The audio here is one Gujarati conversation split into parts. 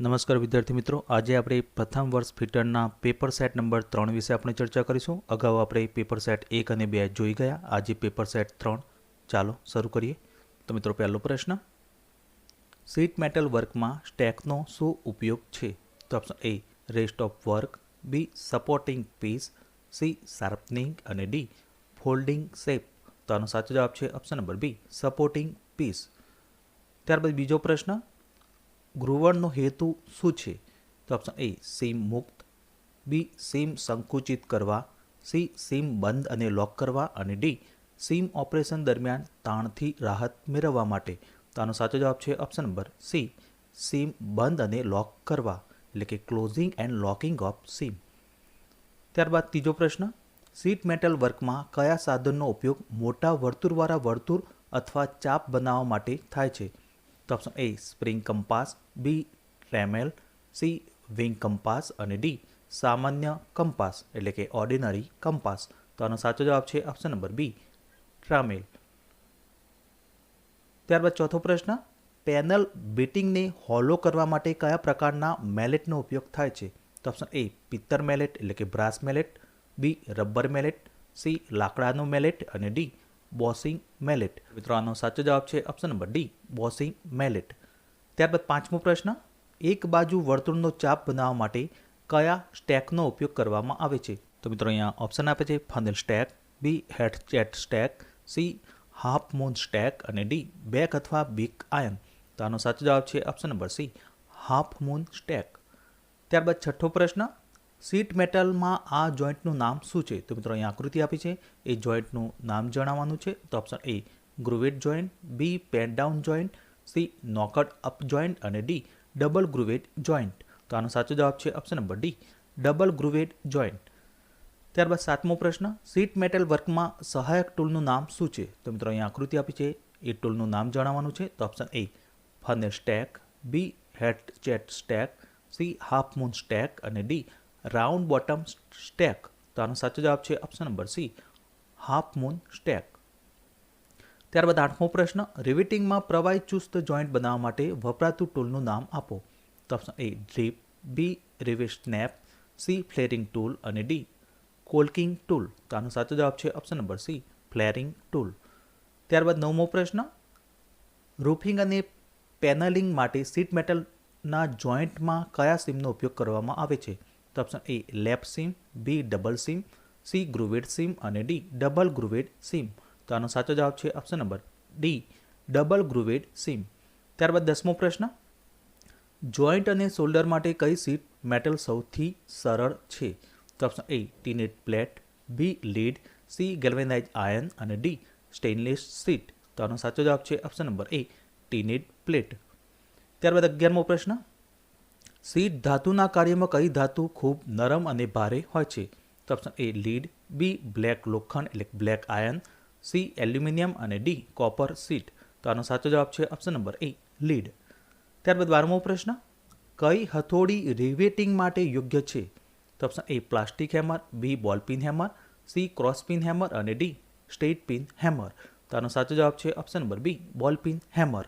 નમસ્કાર વિદ્યાર્થી મિત્રો. આજે આપણે પ્રથમ વર્ષ ફિટરના પેપર સેટ નંબર ત્રણ વિશે આપણે ચર્ચા કરીશું. અગાઉ આપણે પેપર સેટ એક અને બે જોઈ ગયા. આજે પેપર સેટ ત્રણ. ચાલો શરૂ કરીએ. તો મિત્રો, પહેલો પ્રશ્ન. સીટ મેટલ વર્કમાં સ્ટેકનો શું ઉપયોગ છે? તો option A rest of work B supporting piece C sharpening અને ડી ફોલ્ડિંગ શેપ તો આનો સાચો જવાબ છે option number B supporting piece ત્યારબાદ બીજો પ્રશ્ન. ગ્રુવણનો હેતુ શું છે? તો ઓપ્શન એ સીમ મુક્ત. બી સીમ સંકુચિત કરવા. સી સીમ બંધ અને લોક કરવા. અને ડી સીમ ઓપરેશન દરમિયાન તાણથી રાહત મેળવવા માટે. તો આનો સાચો જવાબ છે ઓપ્શન નંબર સી સીમ બંધ અને લોક કરવા. એટલે કે closing and locking of seam ત્યારબાદ ત્રીજો પ્રશ્ન સીટ મેટલ વર્કમાં કયા સાધનનો ઉપયોગ મોટા વર્તુળવાળા વર્તુળ અથવા ચાપ બનાવવા માટે થાય છે? તો option A spring compass B trammel C wing compass અને ડી સામાન્ય કંપાસ એટલે કે ઓર્ડિનરી કંપાસ તો આનો સાચો જવાબ છે ઓપ્શન નંબર બી ટ્રામેલ ત્યારબાદ ચોથો પ્રશ્ન પેનલ બીટિંગને હોલો કરવા માટે કયા પ્રકારના મેલેટનો ઉપયોગ થાય છે? તો ઓપ્શન એ પિત્તર મેલેટ એટલે કે brass mallet B rubber mallet C લાકડાનું મેલેટ અને ડી બોસિંગ મેલેટ મિત્રો, આનો સાચો જવાબ છે option number D bossing mallet ત્યારબાદ પાંચમો પ્રશ્ન, એક બાજુ વર્તુળનો ચાપ બનાવવા માટે કયા સ્ટેકનો ઉપયોગ કરવામાં આવે છે? તો મિત્રો અહીંયા ઓપ્શન આપે છે funnel stake B hatchet stake C half moon stake અને ડી બેક અથવા બિક આયન તો આનો સાચો જવાબ છે option number C half moon stake ત્યારબાદ છઠ્ઠો પ્રશ્ન સીટ મેટલમાં આ જોઈન્ટનું નામ શું છે? તો મિત્રો અહીંયા આકૃતિ આપી છે, એ જોઈન્ટનું નામ જણાવવાનું છે. તો option A grooved joint B pane down joint C, knocked up joint અને ડી, ડબલ ગ્રુવેટ જોઈન્ટ. તો આનો સાચો જવાબ છે option number D, double grooved joint. ત્યારબાદ સાતમો પ્રશ્ન સીટ મેટલ વર્કમાં સહાયક ટૂલનું નામ શું છે? તો મિત્રો અહીંયા આકૃતિ આપી છે, એ ટૂલનું નામ જણાવવાનું છે. તો option A, funnel stake, B, hatchet stake, C, half moon stake અને ડી, રાઉન્ડ બોટમ સ્ટેક. તો આનો સાચો જવાબ છે option number C, half moon stake. ત્યારબાદ આઠમો પ્રશ્ન રિવિટિંગમાં પ્રવાહી ચુસ્ત જોઈન્ટ બનાવવા માટે વપરાતું ટૂલનું નામ આપો. તો option A drip B rivet snap C flaring tool અને ડી કોલ્કિંગ ટૂલ તો આનો સાચો જવાબ છે option number C flaring tool ત્યારબાદ નવમો પ્રશ્ન રૂફિંગ અને પેનલિંગ માટે સીટ મેટલના જોઈન્ટમાં કયા સીમનો ઉપયોગ કરવામાં આવે છે? તો option A lap seam B double seam C grooved seam અને ડી ડબલ ગ્રુવેડ સીમ તો આનો સાચો જવાબ છે option number D double grooved seam ત્યારબાદ દસમો પ્રશ્ન જોઈન્ટ અને શોલ્ડર માટે કઈ સીટ મેટલ સૌથી સરળ છે? તો option A tinned plate B lead C galvanise iron અને ડી સ્ટેનલેસ સીટ તો આનો સાચો જવાબ છે option number A tinned plate ત્યારબાદ અગિયારમો પ્રશ્ન સીટ ધાતુના કાર્યમાં કઈ ધાતુ ખૂબ નરમ અને ભારે હોય છે? તો option A lead B black લોખંડ એટલે બ્લેક આયન સી એલ્યુમિનિયમ અને ડી કોપર સીટ. તો આનો સાચો જવાબ છે ઓપ્શન નંબર એ લીડ ત્યારબાદ બારમો પ્રશ્ન, કઈ હથોડી રિવેટિંગ માટે યોગ્ય છે? તો option A plastic hammer B ball pin hammer C cross pin hammer અને ડી સ્ટેટ પિન હેમર તો આનો સાચો જવાબ છે ઓપ્શન નંબર બી બોલ પિન હેમર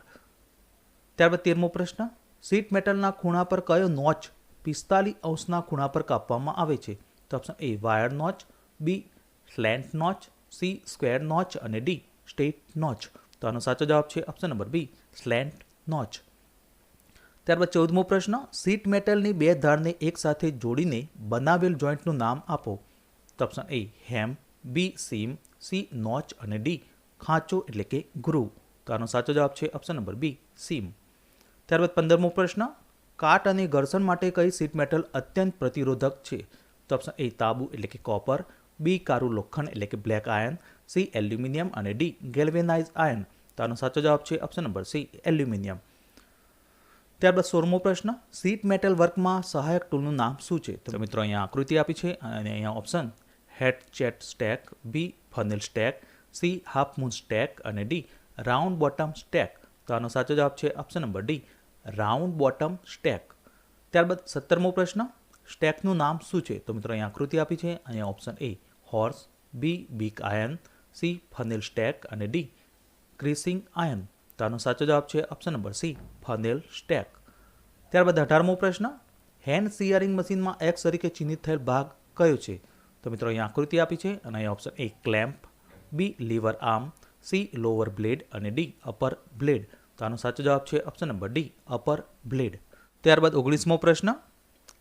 ત્યારબાદ તેરમો પ્રશ્ન સીટ મેટલના ખૂણા પર કયો નોચ પિસ્તાલીસ અંશના ખૂણા પર કાપવામાં આવે છે? તો option A wire notch B slant notch C square notch અને ડી સ્ટેટ નોચ. તો આનો સાચો જવાબ છે option number B slant notch. ત્યારબાદ ચૌદમો પ્રશ્ન સીટ મેટલની બે ધારને એકસાથે જોડીને બનાવેલ જોઈન્ટનું નામ આપો. તો option A hem B seam C notch અને ડી ખાંચો એટલે કે ગ્રુવ તો આનો સાચો જવાબ છે ઓપ્શન નંબર બી સીમ ત્યારબાદ પંદરમો પ્રશ્ન, કાટ અને ઘર્ષણ માટે કઈ સીટ મેટલ અત્યંત પ્રતિરોધક છે? તો ઓપ્શન એ તાબુ એટલે કે કોપર બી કારું લોખંડ એટલે કે બ્લેક આયન, સી એલ્યુમિનિયમ અને ડી ગેલ્વેનાઇઝ આયન. તો આનો સાચો જવાબ છે ઓપ્શન નંબર સી એલ્યુમિનિયમ. ત્યારબાદ સોળમો પ્રશ્ન સીટ મેટલ વર્કમાં સહાયક ટૂલનું નામ શું છે? તો મિત્રો અહીંયા આકૃતિ આપી છે અને અહીંયા option, hatchet stake, B funnel stake, C half moon stake અને ડી રાઉન્ડ બોટમ સ્ટેક. તો આનો સાચો જવાબ છે option number D round bottom stake. ત્યારબાદ સત્તરમો પ્રશ્ન, સ્ટેકનું નામ શું છે? તો મિત્રો અહીંયા આકૃતિ આપી છે, અહીંયા option A horse, B, beak iron, C, funnel stake અને ડી, ક્રિસિંગ આયન. તો આનો સાચો જવાબ છે option number C, funnel stake. ત્યારબાદ અઢારમો પ્રશ્ન, હેન્ડ સિયરિંગ મશીનમાં એક્સ તરીકે ચિહ્નિત થયેલ ભાગ કયો છે? તો મિત્રો અહીંયા આકૃતિ આપી છે અને અહીં option A clamp B lever arm C lower blade અને ડી અપર બ્લેડ તો આનો સાચો જવાબ છે option number D upper blade ત્યારબાદ ઓગણીસમો પ્રશ્ન,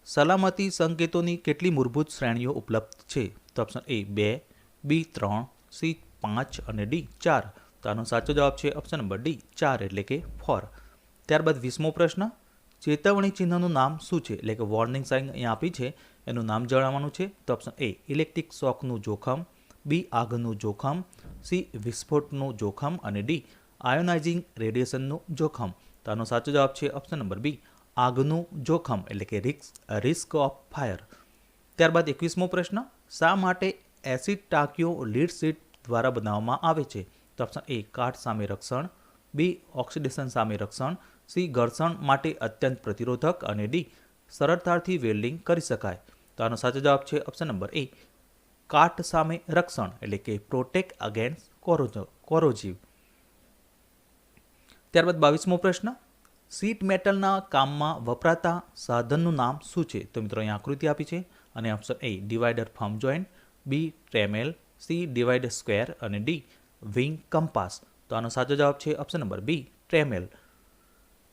સલામતી સંકેતોની કેટલી મૂળભૂત શ્રેણીઓ ઉપલબ્ધ છે? તો ઓપ્શન એ બે બી ત્રણ સી પાંચ અને ડી ચાર. તો આનો સાચો જવાબ છે ઓપ્શન નંબર ડી ચાર એટલે કે ફોર ત્યારબાદ વીસમો પ્રશ્ન, ચેતવણી ચિહ્નનું નામ શું છે? એટલે કે વોર્નિંગ સાઇન અહીંયા આપી છે. એનું નામ જણાવવાનું છે. તો ઓપ્શન એ ઇલેક્ટ્રિક શોકનું જોખમ બી આગનું જોખમ સી વિસ્ફોટનું જોખમ અને ડી આયોનાઇઝિંગ રેડિયેશનનું જોખમ. તો આનો સાચો જવાબ છે ઓપ્શન નંબર બી આગનું જોખમ એટલે કે રિસ્ક રિસ્ક ઓફ ફાયર ત્યારબાદ એકવીસમો પ્રશ્ન શા માટે એસિડ ટાંકીઓ લીડ સીટ દ્વારા બનાવવામાં આવે છે? તો ઓપ્શન એ કાટ સામે રક્ષણ. બી ઓક્સિડેશન સામે રક્ષણ. સી ઘર્ષણ માટે અત્યંત પ્રતિરોધક. અને ડી સરળતાથી વેલ્ડિંગ કરી શકાય. તો આનો સાચો જવાબ છે ઓપ્શન નંબર એ કાટ સામે રક્ષણ, એટલે કે પ્રોટેક્ટ અગેન્સ્ટ કોરોજીવ ત્યારબાદ બાવીસમો પ્રશ્ન સીટ મેટલના કામમાં વપરાતા સાધનનું નામ શું છે? તો મિત્રો, અહીં આકૃતિ આપી છે. અને option A divider firm joint B trammel C divider square અને ડી વિંગ કંપાસ તો આનો સાચો જવાબ છે ઓપ્શન નંબર બી ટ્રેમેલ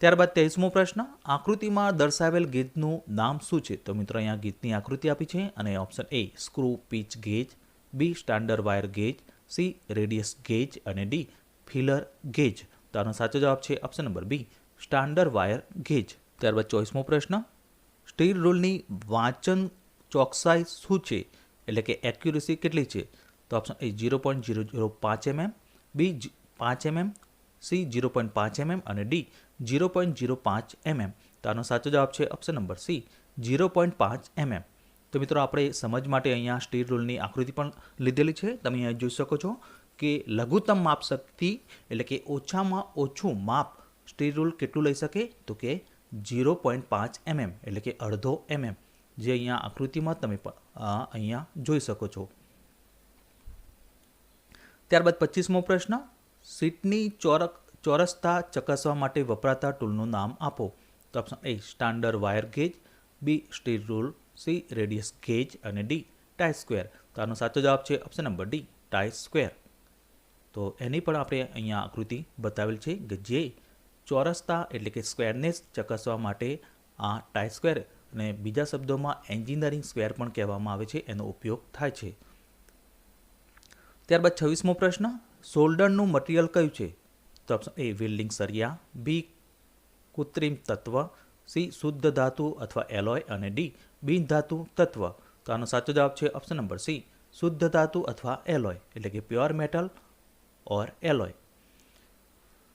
ત્યારબાદ તેવીસમો પ્રશ્ન, આકૃતિમાં દર્શાવેલ ગીતનું નામ શું છે? તો મિત્રો, અહીંયા ગીતની આકૃતિ આપી છે અને option A screw pitch gauge B standard wire gauge C radius gauge અને ડી ફિલર ગેજ તો આનો સાચો જવાબ છે option number B standard wire gauge ત્યારબાદ ચોવીસમો પ્રશ્ન સ્ટીલ રૂલની વાંચન ચોકસાઈ શું છે? એટલે કે એક્યુરેસી કેટલી છે? તો option A zero point zero zero પાંચ એમએમ બી પાંચ એમએમ સી ઝીરો પોઈન્ટ પાંચ એમએમ અને ડી ઝીરો પોઈન્ટ ઝીરો પાંચ એમએમ તો આનો સાચો જવાબ છે option number C zero point પાંચ એમએમ તો મિત્રો આપણે સમજ માટે અહીંયા સ્ટીલ રૂલની આકૃતિ પણ લીધેલી છે. તમે અહીંયા જોઈ શકો છો કે લઘુત્તમ માપ શક્તિ એટલે કે ઓછામાં ઓછું માપ સ્ટીલ રૂલ કેટલું લઈ શકે? તો કે ઝીરો પોઈન્ટ પાંચ એમએમ એટલે કે અડધો એમએમ જે અહીંયા આકૃતિમાં તમે અહીંયા જોઈ શકો છો. ત્યારબાદ પચીસમો પ્રશ્ન, સીટની ચોરક, ચોરસતા ચકાસવા માટે વપરાતા ટૂલનું નામ આપો. તો option A, standard wire gauge, B, steel rule, C, radius gauge અને ડી ટાઈ સ્ક્વેર. તો આનો સાચો જવાબ છે option number D try square. તો એની પણ આપણે અહીંયા આકૃતિ બતાવેલ છે કે જે ચોરસતા એટલે કે સ્ક્વેરનેસ ચકાસવા માટે આ ટાઈ સ્ક્વેર અને બીજા શબ્દોમાં એન્જિનિયરિંગ સ્ક્વેર પણ કહેવામાં આવે છે, એનો ઉપયોગ થાય છે. ત્યારબાદ છવ્વીસમો પ્રશ્ન, સોલ્ડરનું મટીરિયલ કયું છે? તો ઓપ્શન એ વેલ્ડિંગ સરિયા બી કૃત્રિમ તત્વ સી શુદ્ધ ધાતુ અથવા એલોય અને ડી બિન ધાતુ તત્વ. તો આનો સાચો જવાબ છે ઓપ્શન નંબર સી શુદ્ધ ધાતુ અથવા એલોય, એટલે કે પ્યોર મેટલ ઓર એલોય.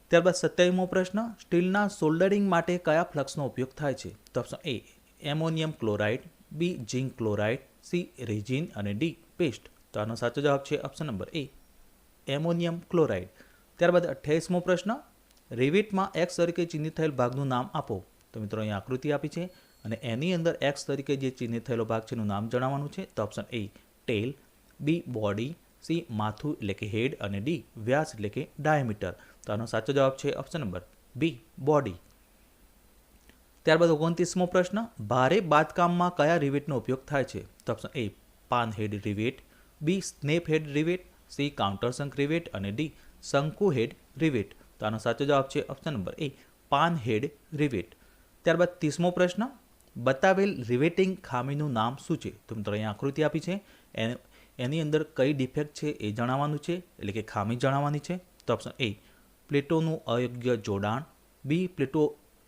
ત્યારબાદ સત્યાવીમો પ્રશ્ન, સ્ટીલના સોલ્ડરિંગ માટે કયા ફ્લક્સનો ઉપયોગ થાય છે? તો option A ammonium chloride, B zinc chloride, C resin અને ડી પેસ્ટ. તો આનો સાચો જવાબ છે option number A, ammonium chloride. ત્યારબાદ અઠ્યાવીસમો પ્રશ્ન, રેવિટમાં એક્સ તરીકે ચિહ્નિત થયેલ ભાગનું નામ આપો. તો મિત્રો અહીંયા આકૃતિ આપી છે અને એની અંદર એક્સ તરીકે જે ચિહ્નિત થયેલો ભાગ છે એનું નામ જણાવવાનું છે. તો option A, tail, B body, C માથું એટલે કે હેડ અને ડી વ્યાસ એટલે કે ડાયામીટર. તો આનો સાચો જવાબ છે ઓપ્શન નંબર બી, બોડી. ત્યારબાદ ઓગણત્રીસમો પ્રશ્ન, ભારે બાંધકામમાં કયા રિવેટનો ઉપયોગ થાય છે? તો option A pan head rivet. B snap head rivet. C countersunk rivet. અને ડી શંકુ હેડ રિવેટ. તો આનો સાચો જવાબ છે option number A pan head rivet. ત્યારબાદ ત્રીસમો પ્રશ્ન, બતાવેલ રિવેટિંગ ખામીનું નામ શું છે? તો મિત્રો, અહીંયા આકૃતિ આપી છે. એને, એની અંદર કઈ ડિફેક્ટ છે એ જણાવવાનું છે, એટલે કે ખામી જણાવવાની છે. તો ઓપ્શન એ પ્લેટોનું અયોગ્ય જોડાણ. બી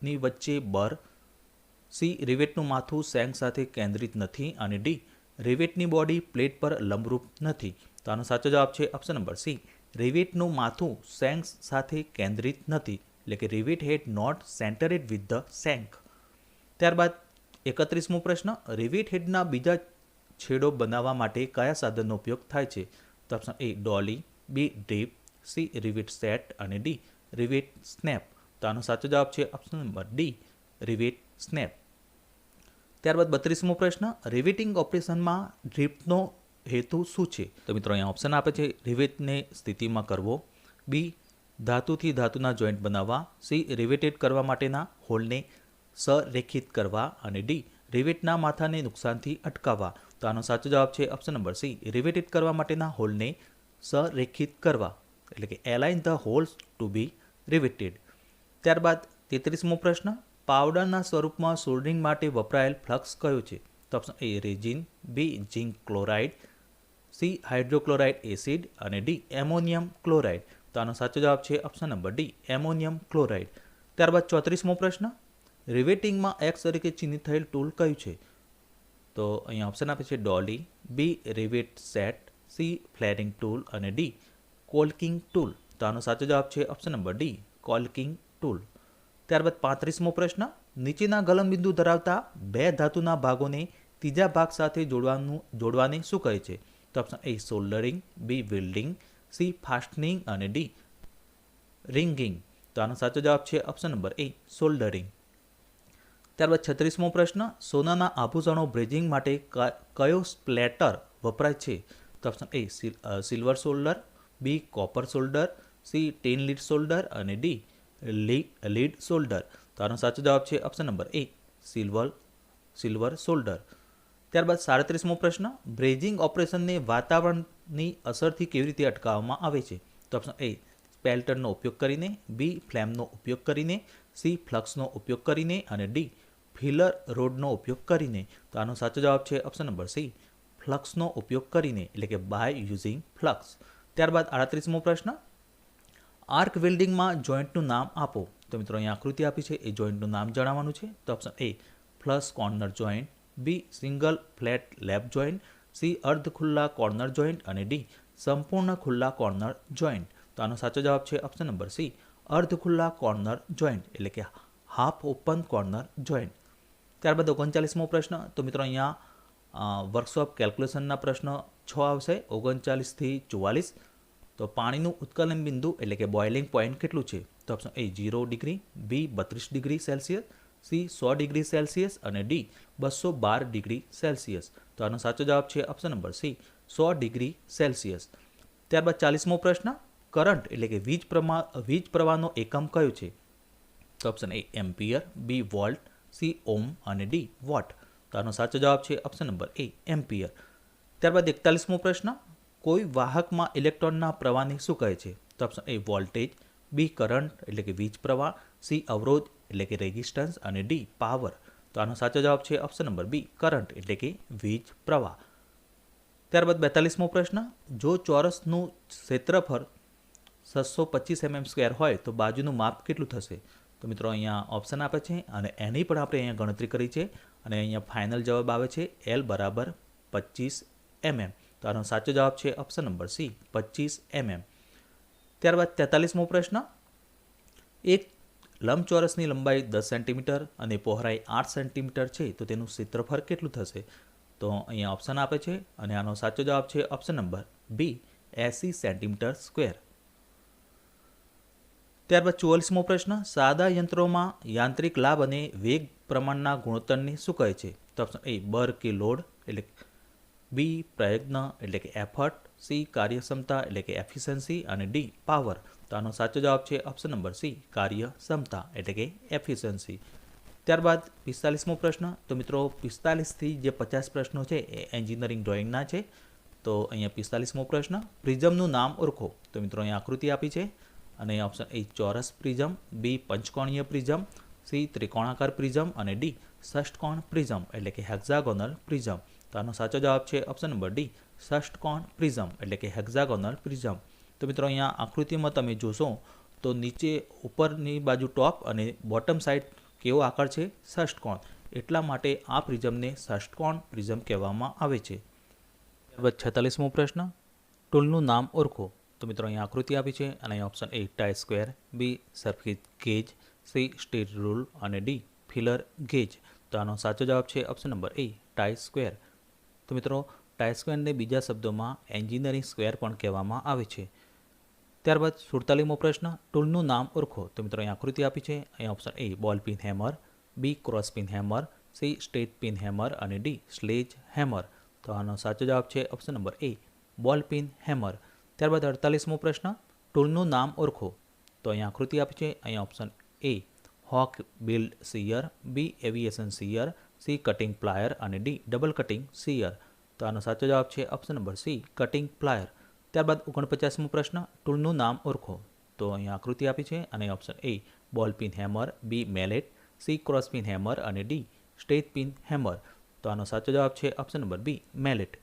પ્લેટોની વચ્ચે બર સી રિવેટનું માથું સેંગ સાથે કેન્દ્રિત નથી અને ડી રિવેટની બોડી પ્લેટ પર લંબરૂપ નથી. તો આનો સાચો જવાબ છે ઓપ્શન નંબર સી. રિવેટનું માથું સેંગ સાથે કેન્દ્રિત નથી, એટલે કે rivet head not centered with the shank ત્યારબાદ એકત્રીસમો પ્રશ્ન, રિવેટ હેડના બીજા છેડો બનાવવા માટે કયા સાધનનો ઉપયોગ થાય છે? તો option A dolly, B drift C rivet set અને ડી રિવેટ સ્નેપ. તો આનો સાચો જવાબ છે option number D rivet snap ત્યારબાદ બત્રીસમો પ્રશ્ન રિવેટિંગ ઓપરેશનમાં ડ્રીપનો હેતુ શું છે? તો મિત્રો, અહીંયા ઓપ્શન આપે છે રિવેટને સ્થિતિમાં કરવો. બી ધાતુથી ધાતુના જોઈન્ટ બનાવવા. સી રિવેટેડ કરવા માટેના હોલને સરેખિત કરવા. અને ડી રિવેટના માથાને નુકસાનથી અટકાવવા. તો આનો સાચો જવાબ છે ઓપ્શન નંબર સી રિવેટેડ કરવા માટેના હોલને સરેખિત કરવા. એટલે કે align the holes to be riveted ત્યારબાદ તેત્રીસમો પ્રશ્ન પાવડરના સ્વરૂપમાં સોલ્ડરિંગ માટે વપરાયેલ ફ્લક્સ કયો છે? તો option A resin B zinc chloride C hydrochloride acid અને ડી એમોનિયમ ક્લોરાઇડ. તો આનો સાચો જવાબ છે option number D ammonium chloride. ત્યારબાદ ચોત્રીસમો પ્રશ્ન, રિવેટિંગમાં એક્સ તરીકે ચિહ્નિત થયેલ ટૂલ કયું છે? તો અહીંયા ઓપ્શન આપે છે dolly B rivet set C flaring tool અને ડી કોલ્કિંગ ટૂલ. તો આનો સાચો જવાબ છે option number D caulking tool ત્યારબાદ પાંત્રીસમો પ્રશ્ન, નીચેના ગલનબિંદુ ધરાવતા બે ધાતુના ભાગોને ત્રીજા ભાગ સાથે જોડવાનું, જોડવાને શું કહે છે? તો option A soldering B welding C fastening અને ડી રિંગિંગ તો આનો સાચો જવાબ છે ઓપ્શન નંબર એ સોલ્ડરિંગ ત્યારબાદ છત્રીસમો પ્રશ્ન, સોનાના આભૂષણો બ્રેજિંગ માટે કયો સ્પ્લેટર વપરાય છે? તો option A silver solder B copper solder C tin lead solder અને ડી લીડ સોલ્ડર. તો આનો સાચો જવાબ છે option number A silver silver solder ત્યારબાદ સાડત્રીસમો પ્રશ્ન બ્રેજિંગ ઓપરેશનને વાતાવરણની અસરથી કેવી રીતે અટકાવવામાં આવે છે? તો ઓપ્શન એ સ્પેલ્ટરનો ઉપયોગ કરીને બી ફ્લેમનો ઉપયોગ કરીને સી ફ્લક્સનો ઉપયોગ કરીને અને ડી ફિલર રોડનો ઉપયોગ કરીને. તો આનો સાચો જવાબ છે ઓપ્શન નંબર સી ફ્લક્સનો ઉપયોગ કરીને, એટલે કે બાય યુઝિંગ ફ્લક્સ ત્યારબાદ આડત્રીસમો પ્રશ્ન આર્ક વેલ્ડિંગમાં જોઈન્ટનું નામ આપો. તો મિત્રો અહીં આકૃતિ આપી છે. એ જોઈન્ટનું નામ જણાવવાનું છે. તો option A flush corner joint B single flat lap joint C અર્ધ ખુલ્લા કોર્નર જોઈન્ટ અને ડી સંપૂર્ણ ખુલ્લા કોર્નર જોઈન્ટ તો આનો સાચો જવાબ છે ઓપ્શન નંબર સી અર્ધ ખુલ્લા કોર્નર જોઈન્ટ એટલે કે હાફ ઓપન કોર્નર જોઈન્ટ ત્યારબાદ ઓગણચાલીસમો પ્રશ્ન. તો મિત્રો અહીંયા વર્કશોપ કેલ્ક્યુલેશનના પ્રશ્ન છ આવશે. ઓગણચાલીસથી ચુવાલીસ. તો પાણીનું ઉત્કલન બિંદુ એટલે કે બોઇલિંગ પોઈન્ટ કેટલું છે? તો option A zero degree B બત્રીસ ડિગ્રી સેલ્સિયસ સી સો ડિગ્રી સેલ્સિયસ અને ડી બસો બાર ડિગ્રી સેલ્સિયસ તો આનો સાચો જવાબ છે ઓપ્શન નંબર સી સો ડિગ્રી સેલ્સિયસ ત્યારબાદ ચાલીસમો પ્રશ્ન કરંટ એટલે કે વીજ પ્રમા, વીજ પ્રવાહનો એકમ કયો છે? તો option A ampere B volt C ohm અને ડી વોટ. તો આનો સાચો જવાબ છે ઓપ્શન નંબર એ એમ્પિયર. ત્યારબાદ એકતાલીસમો પ્રશ્ન કોઈ વાહકમાં ઇલેક્ટ્રોનના પ્રવાહને શું કહે છે? તો option A voltage B current એટલે કે વીજ પ્રવાહ. સી અવરોધ, એટલે કે રેઝિસ્ટન્સ અને ડી પાવર તો આનો સાચો જવાબ છે ઓપ્શન નંબર બી કરંટ એટલે કે વીજ પ્રવાહ. ત્યારબાદ બેતાલીસમો પ્રશ્ન. જો ચોરસનું ક્ષેત્રફળ છસો પચીસ એમએમ સ્ક્વેર હોય, તો બાજુનું માપ કેટલું થશે? તો મિત્રો અહીંયા ઓપ્શન આપે છે અને એની પણ આપણે અહીંયા ગણતરી કરી છે. અને અહીંયા ફાઇનલ જવાબ આવે છે એલ બરાબર પચીસ એમએમ તો આનો સાચો જવાબ છે ઓપ્શન નંબર સી પચીસ એમએમ ત્યારબાદ તેતાલીસમો પ્રશ્ન. એક લંબચોરસની લંબાઈ દસ સેન્ટીમીટર અને પહોળાઈ આઠ સેન્ટીમીટર છે, તો તેનું ક્ષેત્રફળ કેટલું થશે? તો અહીંયા ઓપ્શન આપે છે અને આનો સાચો જવાબ છે option number B AC centimetre square. ત્યારબાદ ચુવાલીસમો પ્રશ્ન. સાદા યંત્રોમાં યાંત્રિક લાભ અને વેગ પ્રમાણના ગુણોત્તરને શું કહે છે? તો ઓપ્શન એ બર કે લોડ, એટલે બી પ્રયત્ન, એટલે કે એફર્ટ, સી કાર્યક્ષમતા, એટલે કે એફિશિયન્સી અને ડી પાવર. તો આનો સાચો જવાબ છે ઓપ્શન નંબર સી, કાર્યક્ષમતા, એટલે કે એફિશિયન્સી. ત્યારબાદ પિસ્તાલીસમો પ્રશ્ન. તો મિત્રો, પિસ્તાલીસથી જે પચાસ પ્રશ્નો છે એ એન્જિનિયરિંગ ડ્રોઈંગના છે. તો અહીંયા પિસ્તાલીસમો પ્રશ્ન. પ્રિઝમનું નામ ઓળખો. તો મિત્રો, અહીંયા આકૃતિ આપી છે. અને ઓપ્શન એ ચોરસ પ્રિઝમ, બી પંચકોણીય પ્રિઝમ, સી ત્રિકોણાકાર પ્રિઝમ અને ડી ષષ્ટકોણ પ્રિઝમ, એટલે કે હેક્ઝાગોનલ પ્રિઝમ. તો આનો સાચો જવાબ છે ઓપ્શન નંબર ડી ષષ્ટકોણ પ્રિઝમ એટલે કે હેક્ઝાગોનલ પ્રિઝમ તો મિત્રો અહીંયા આકૃતિમાં તમે જોશો તો નીચે ઉપરની બાજુ ટોપ અને બોટમ સાઈડ કેવો આકાર છે? ષષ્ટકોણ એટલા માટે આ પ્રિઝમને ષષ્ટકોણ પ્રિઝમ કહેવામાં આવે છે. ત્યારબાદ છેતાલીસમો પ્રશ્ન. ટૂલનું નામ ઓળખો. તો મિત્રો અહીંયા આકૃતિ આપી છે અને અહીં option A try square B circuit gauge C steel rule અને ડી ફિલર ગેજ તો આનો સાચો જવાબ છે option number A try square તો મિત્રો ટાઈ સ્ક્વેરને બીજા શબ્દોમાં એન્જિનિયરિંગ સ્ક્વેર પણ કહેવામાં આવે છે. ત્યારબાદ સુડતાલીમો પ્રશ્ન ટૂલનું નામ ઓળખો. તો મિત્રો, અહીં આકૃતિ આપી છે. અહીં option A ball pin hammer B cross pin hammer C straight pin hammer અને ડી સ્લેજ હેમર તો આનો સાચો જવાબ છે ઓપ્શન નંબર એ બોલ પિન હેમર ત્યારબાદ અડતાલીસમો પ્રશ્ન ટૂલનું નામ ઓળખો. તો અહીં આકૃતિ આપી છે. અહીં option A hawk bill shear B aviation shear C cutting plier અને ડી ડબલ કટિંગ સીયર તો આનો સાચો જવાબ છે option number C cutting plier ત્યારબાદ ઓગણપચાસમો પ્રશ્ન, ટૂલનું નામ ઓળખો. તો અહીંયા આકૃતિ આપી છે અને option A ball pin hammer B mallet C cross pin hammer અને ડી સ્ટેજ પિન હેમર તો આનો સાચો જવાબ છે ઓપ્શન નંબર બી મેલેટ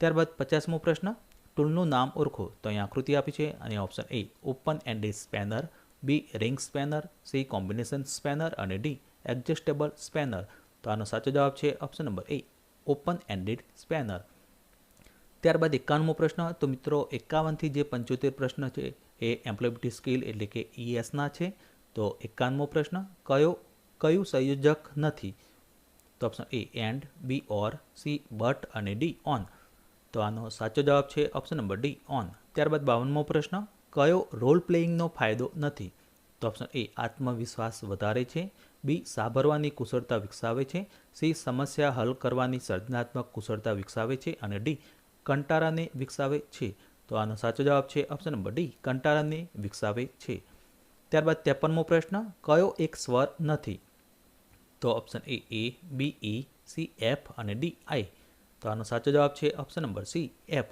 ત્યારબાદ પચાસમો પ્રશ્ન, ટૂલનું નામ ઓળખો. તો અહીંયા આકૃતિ આપી છે અને option A open ended spanner B ring spanner C combination spanner અને ડી એડજસ્ટેબલ સ્પેનર તો આનો સાચો જવાબ છે option number A open ended spanner ત્યારબાદ એકાવનમો પ્રશ્ન, તો મિત્રો, એકાવનથી જે પંચોતેર પ્રશ્ન છે, એ એમ્પ્લોયબિલિટી સ્કિલ એટલે કે ઈએસના છે. તો એકાવનમો પ્રશ્ન, કયો, કયું સંયોજક નથી? તો option A and B or C but અને ડી ઓન તો આનો સાચો જવાબ છે ઓપ્શન નંબર ડી ઓન ત્યારબાદ બાવનમો પ્રશ્ન, કયો રોલ પ્લેઇંગનો ફાયદો નથી? તો ઓપ્શન એ આત્મવિશ્વાસ વધારે છે. બી સાંભળવાની કુશળતા વિકસાવે છે, સી સમસ્યા હલ કરવાની સર્જનાત્મક કુશળતા વિકસાવે છે અને ડી કંટારાને વિકસાવે છે. તો આનો સાચો જવાબ છે ઓપ્શન નંબર ડી કંટારાને વિકસાવે છે. ત્યારબાદ ત્રેપનમો પ્રશ્ન, કયો એક સ્વર નથી? તો option A A, B, E, C, F અને ડી, આઈ. તો આનો સાચો જવાબ છે ઓપ્શન નંબર સી, એફ.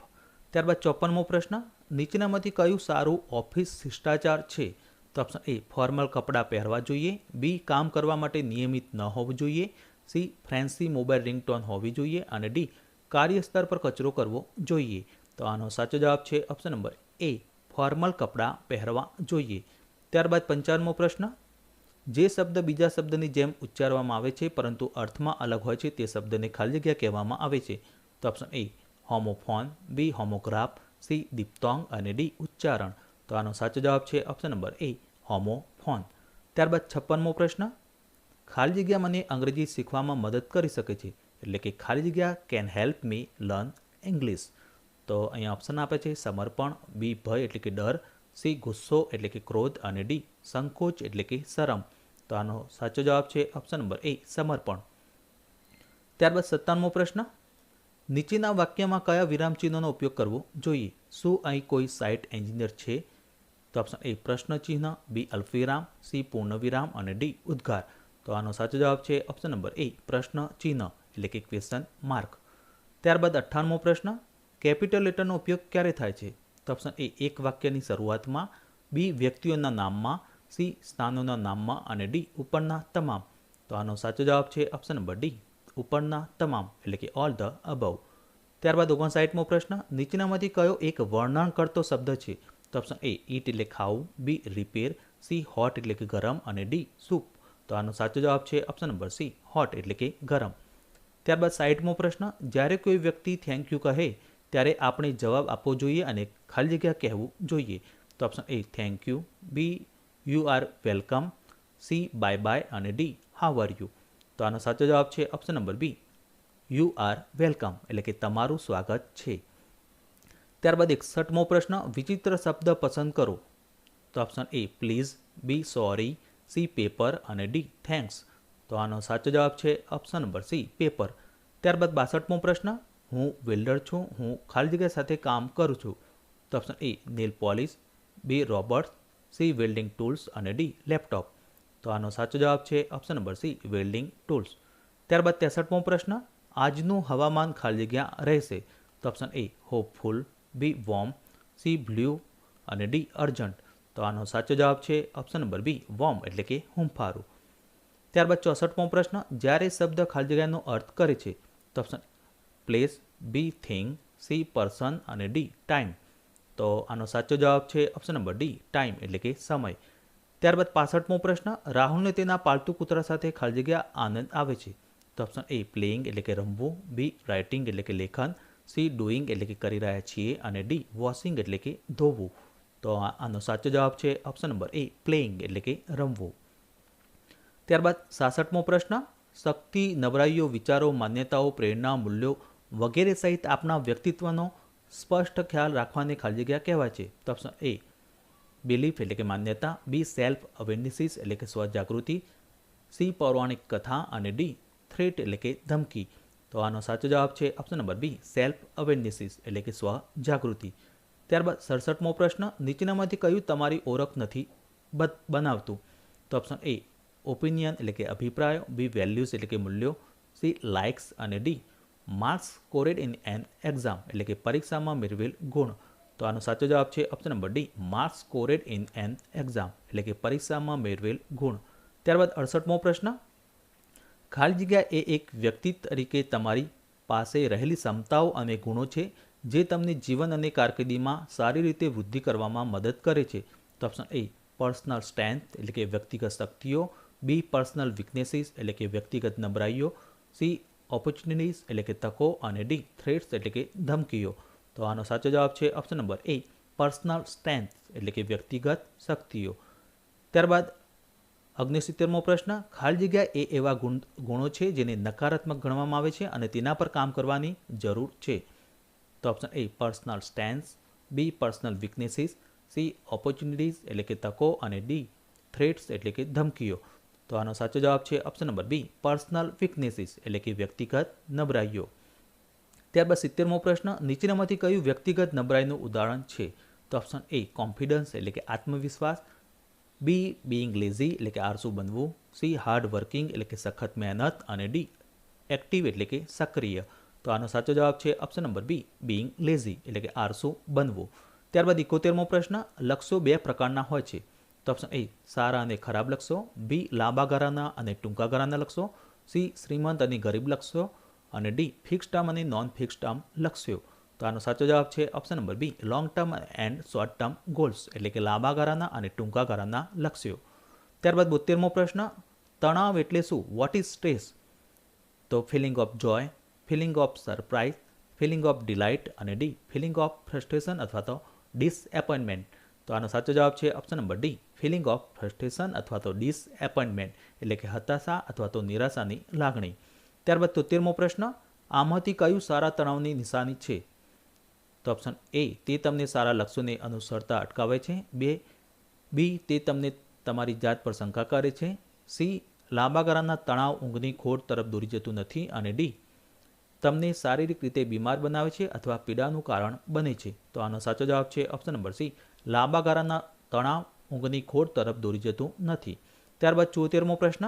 ત્યારબાદ ચોપનમો પ્રશ્ન, નીચેનામાંથી કયું સારું ઓફિસ શિષ્ટાચાર છે? તો ઓપ્શન એ ફોર્મલ કપડાં પહેરવા જોઈએ. બી, કામ કરવા માટે નિયમિત ન હોવું જોઈએ. સી, ફ્રેન્સી મોબાઈલ રિંગટોન હોવી જોઈએ અને ડી કાર્યસ્તર પર કચરો કરવો જોઈએ. તો આનો સાચો જવાબ છે ઓપ્શન નંબર એ ફોર્મલ કપડાં પહેરવા જોઈએ. ત્યારબાદ પંચાવનમો પ્રશ્ન, જે શબ્દ બીજા શબ્દની જેમ ઉચ્ચારવામાં આવે છે પરંતુ અર્થમાં અલગ હોય છે તે શબ્દને ખાલી જગ્યા કહેવામાં આવે છે. તો option A homophone B homograph C diphthong અને ડી, ઉચ્ચારણ. તો આનો સાચો જવાબ છે ઓપ્શન નંબર એ હોમોફોન ત્યારબાદ છપ્પનમો પ્રશ્ન, ખાલી જગ્યા મને અંગ્રેજી શીખવામાં મદદ કરી શકે છે, એટલે કે ખાલી જગ્યા can help me learn English તો અહીંયા ઓપ્શન આપે છે સમર્પણ બી ભય, એટલે કે ડર સી ગુસ્સો, એટલે કે ક્રોધ, અને ડી સંકોચ, એટલે કે શરમ. તો આનો સાચો જવાબ છે ઓપ્શન નંબર એ સમર્પણ. ત્યારબાદ સત્તાવનમો પ્રશ્ન, નીચેના વાક્યમાં કયા વિરામચિહ્નોનો ઉપયોગ કરવો જોઈએ? શું અહીં કોઈ સાઇટ એન્જિનિયર છે? તો ઓપ્શન એ પ્રશ્ન ચિહ્ન બી અલ્પવિરામ સી પૂર્ણવિરામ અને ડી ઉદ્ગાર. તો આનો સાચો જવાબ છે ઓપ્શન નંબર એ પ્રશ્ન ચિહ્ન એટલે કે ક્વેશ્ચન માર્ક ત્યારબાદ અઠ્ઠાણમો પ્રશ્ન કેપિટલ લેટરનો ઉપયોગ ક્યારે થાય છે? તો ઓપ્શન એ એક વાક્યની શરૂઆતમાં બી વ્યક્તિઓના નામમાં સી સ્થાનોના નામમાં અને ડી ઉપરના તમામ. તો આનો સાચો જવાબ છે ઓપ્શન નંબર ડી ઉપરના તમામ, એટલે કે ઓલ ધ અબવ ત્યારબાદ ઓગણસાઠમો પ્રશ્ન, નીચેનામાંથી કયો એક વર્ણન કરતો શબ્દ છે? તો ઓપ્શન એ ઈટ એટલે ખાવું. બી રિપેર સી હોટ એટલે કે ગરમ. અને ડી સૂપ તો આનો સાચો જવાબ છે ઓપ્શન નંબર સી હોટ એટલે કે ગરમ. ત્યારબાદ સાઈઠમો પ્રશ્ન, જ્યારે કોઈ વ્યક્તિ થેન્ક યુ કહે, ત્યારે આપણે જવાબ આપવો જોઈએ અને ખાલી જગ્યા કહેવું જોઈએ. તો option A thank you B you are welcome C bye bye અને ડી હાવ આર યુ તો આનો સાચો જવાબ છે option number B you are welcome એટલે કે તમારું સ્વાગત છે. ત્યારબાદ એકસઠમો પ્રશ્ન, વિચિત્ર શબ્દ પસંદ કરો. તો option A please B sorry C paper અને ડી થેન્ક્સ તો આનો સાચો જવાબ છે ઓપ્શન નંબર સી પેપર ત્યારબાદ બાસઠમો પ્રશ્ન, હું વેલ્ડર છું, હું ખાલી જગ્યા સાથે કામ કરું છું. તો option A nail polish B Robert C welding tools અને ડી લેપટોપ તો આનો સાચો જવાબ છે option number C welding tools ત્યારબાદ ત્રેસઠમો પ્રશ્ન, આજનું હવામાન ખાલી જગ્યા રહેશે. તો option A hopeful B warm C blue અને ડી અર્જન્ટ. તો આનો સાચો જવાબ છે ઓપ્શન નંબર બી વોર્મ એટલે કે હુંફારું. ત્યારબાદ ચોસઠમો પ્રશ્ન, જ્યારે શબ્દ ખાલી જગ્યાનો અર્થ કરે છે, તો option place B thing, C person અને ડી ટાઈમ. તો આનો સાચો જવાબ છે ઓપ્શન નંબર ડી ટાઈમ, એટલે કે સમય. ત્યારબાદ પાસઠમો પ્રશ્ન, રાહુલને તેના પાલતુ કૂતરા સાથે ખાલી જગ્યા આનંદ આવે છે, તો ઓપ્શન એ પ્લેઇંગ, એટલે કે રમવું, બી રાઇટિંગ, એટલે કે લેખન સી ડુઈંગ એટલે કે કરી રહ્યા છીએ અને ડી વોશિંગ એટલે કે ધોવું. તો આનો સાચો જવાબ છે ઓપ્શન નંબર એ પ્લેઇંગ એટલે કે રમવું. ત્યારબાદ સાસઠમો પ્રશ્ન, શક્તિ, નબળાઈઓ, વિચારો, માન્યતાઓ, પ્રેરણા, મૂલ્યો વગેરે સહિત આપના વ્યક્તિત્વનો સ્પષ્ટ ખ્યાલ રાખવાની ખાલી જગ્યા કહેવાય છે. તો ઓપ્શન એ બિલીફ એટલે કે માન્યતા, બી સેલ્ફ અવેરનેસીસ એટલે કે સ્વજાગૃતિ સી પૌરાણિક કથા અને ડી થ્રેટ એટલે કે ધમકી. તો આનો સાચો જવાબ છે option number B self awarenesses એટલે કે સ્વ જાગૃતિ ત્યારબાદ સડસઠમો પ્રશ્ન, નીચેનામાંથી કયું તમારી ઓળખ નથી બનાવતું? તો ઓપ્શન એ ઓપિનિયન એટલે કે અભિપ્રાયો. બી વેલ્યુઝ એટલે કે મૂલ્યો. સી લાઇક્સ અને D marks scored in an exam એટલે કે પરીક્ષામાં મેળવેલ ગુણ. તો આનો સાચો જવાબ છે option number D marks scored in an exam એટલે કે પરીક્ષામાં મેળવેલ ગુણ. ત્યારબાદ અડસઠમો પ્રશ્ન ખાલી જગ્યા એ એક વ્યક્તિ તરીકે તમારી પાસે રહેલી ક્ષમતાઓ અને ગુણો છે, જે તમને જીવન અને કારકિર્દીમાં સારી રીતે વૃદ્ધિ કરવામાં મદદ કરે છે. તો ઓપ્શન એ પર્સનલ સ્ટ્રેન્થ એટલે કે વ્યક્તિગત શક્તિઓ. બી પર્સનલ વીકનેસીસ એટલે કે વ્યક્તિગત નબળાઈઓ. સી ઓપોર્ચ્યુનિટીઝ એટલે કે તકો. અને ડી થ્રેટ્સ એટલે કે ધમકીઓ. તો આનો સાચો જવાબ છે option number A personal strength એટલે કે વ્યક્તિગત શક્તિઓ. ત્યારબાદ અગ્નિસિત્તેરમો પ્રશ્ન, ખાલી જગ્યા એ એવા ગુણ, ગુણો છે જેને નકારાત્મક ગણવામાં આવે છે અને તેના પર કામ કરવાની જરૂર છે. તો option A personal strengths B personal weaknesses C opportunities એટલે કે તકો અને ડી થ્રેટ્સ એટલે કે ધમકીઓ. તો આનો સાચો જવાબ છે option number B personal weaknesses એટલે કે વ્યક્તિગત નબળાઈઓ. ત્યારબાદ સિત્તેરમો પ્રશ્ન, નીચેનામાંથી કયું વ્યક્તિગત નબળાઈનું ઉદાહરણ છે? તો ઓપ્શન એ કોન્ફિડન્સ એટલે કે આત્મવિશ્વાસ. બી બિંગ લેઝી એટલે કે આરસુ બનવું, સી હાર્ડ વર્કિંગ એટલે કે સખત મહેનત અને ડી એક્ટિવ એટલે કે સક્રિય. તો આનો સાચો જવાબ છે option number B being lazy એટલે કે આરસુ બનવું. ત્યારબાદ ઇકોતેરમો પ્રશ્ન લક્ષ્યો બે પ્રકારના હોય છે. તો ઓપ્શન એ સારા અને ખરાબ લક્ષ્યો બી લાંબા ગાળાના અને ટૂંકા ગાળાના લક્ષ્યો સી, શ્રીમંત અને ગરીબ લક્ષ્યો અને ડી ફિક્સ ટર્મ અને નોન ફિક્સ ટર્મ લક્ષ્યો. તો આનો સાચો જવાબ છે option number B long term and short term goals એટલે કે લાંબા ગાળાના અને ટૂંકા ગાળાના લક્ષ્યો. ત્યારબાદ બોતેરમો પ્રશ્ન, તણાવ એટલે શું? વોટ ઇઝ સ્ટ્રેસ તો feeling of joy feeling of surprise feeling of delight અને ડી ફિલિંગ ઓફ ફ્રસ્ટ્રેશન અથવા તો ડિસએપોઇન્ટમેન્ટ તો આનો સાચો જવાબ છે option number D feeling of frustration અથવા તો ડિસએપોઇન્ટમેન્ટ એટલે કે હતાશા અથવા તો નિરાશાની લાગણી. ત્યારબાદ તોતેરમો પ્રશ્ન, આમાંથી કયું સારા તણાવની નિશાની છે? તો ઓપ્શન એ તે તમને સારા લક્ષ્યોને અનુસરતા અટકાવે છે. બે બી તે તમને તમારી જાત પર શંકા કરે છે. સી લાંબા ગાળાના તણાવ ઊંઘની ખોટ તરફ દોરી જતું નથી. અને ડી તમને શારીરિક રીતે બીમાર બનાવે છે અથવા પીડાનું કારણ બને છે. તો આનો સાચો જવાબ છે ઓપ્શન નંબર સી લાંબા ગાળાના તણાવ ઊંઘની ખોટ તરફ દોરી જતું નથી. ત્યારબાદ ચોતેરમો પ્રશ્ન,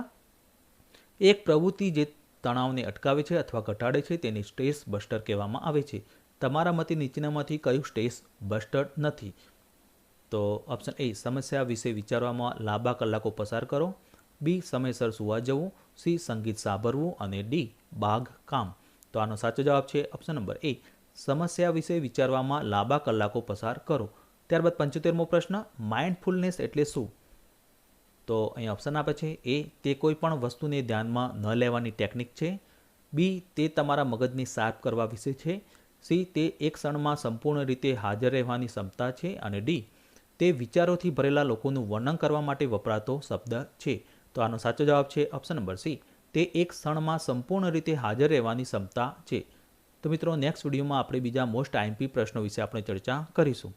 એક પ્રવૃત્તિ જે તણાવને અટકાવે છે અથવા ઘટાડે છે, તેને સ્ટ્રેસ બસ્ટર કહેવામાં આવે છે. તમારા મતે નીચેનામાંથી કયું સ્ટેસ બસ્ટર્ડ નથી? તો ઓપ્શન એ સમસ્યા વિશે વિચારવામાં લાંબા કલાકો પસાર કરો. બી સમયસર સુવા જવું. સી સંગીત સાંભળવું. અને ડી બાગ કામ. તો આનો સાચો જવાબ છે ઓપ્શન નંબર એ સમસ્યા વિશે વિચારવામાં લાંબા કલાકો પસાર કરો. ત્યારબાદ પંચોતેરમો પ્રશ્ન માઇન્ડફુલનેસ એટલે શું? તો અહીં ઓપ્શન આપે છે એ તે કોઈ પણ વસ્તુને ધ્યાનમાં ન લેવાની ટેકનિક છે. બી તે તમારા મગજને સાફ કરવા વિશે છે. સી તે એક ક્ષણમાં સંપૂર્ણ રીતે હાજર રહેવાની ક્ષમતા છે અને ડી તે વિચારોથી ભરેલા લોકોનું વર્ણન કરવા માટે વપરાતો શબ્દ છે. તો આનો સાચો જવાબ છે ઓપ્શન નંબર સી. તે એક ક્ષણમાં સંપૂર્ણ રીતે હાજર રહેવાની ક્ષમતા છે. તો મિત્રો નેક્સ્ટ વિડીયોમાં આપણે બીજા મોસ્ટ આઈએમપી પ્રશ્નો વિશે આપણે ચર્ચા કરીશું.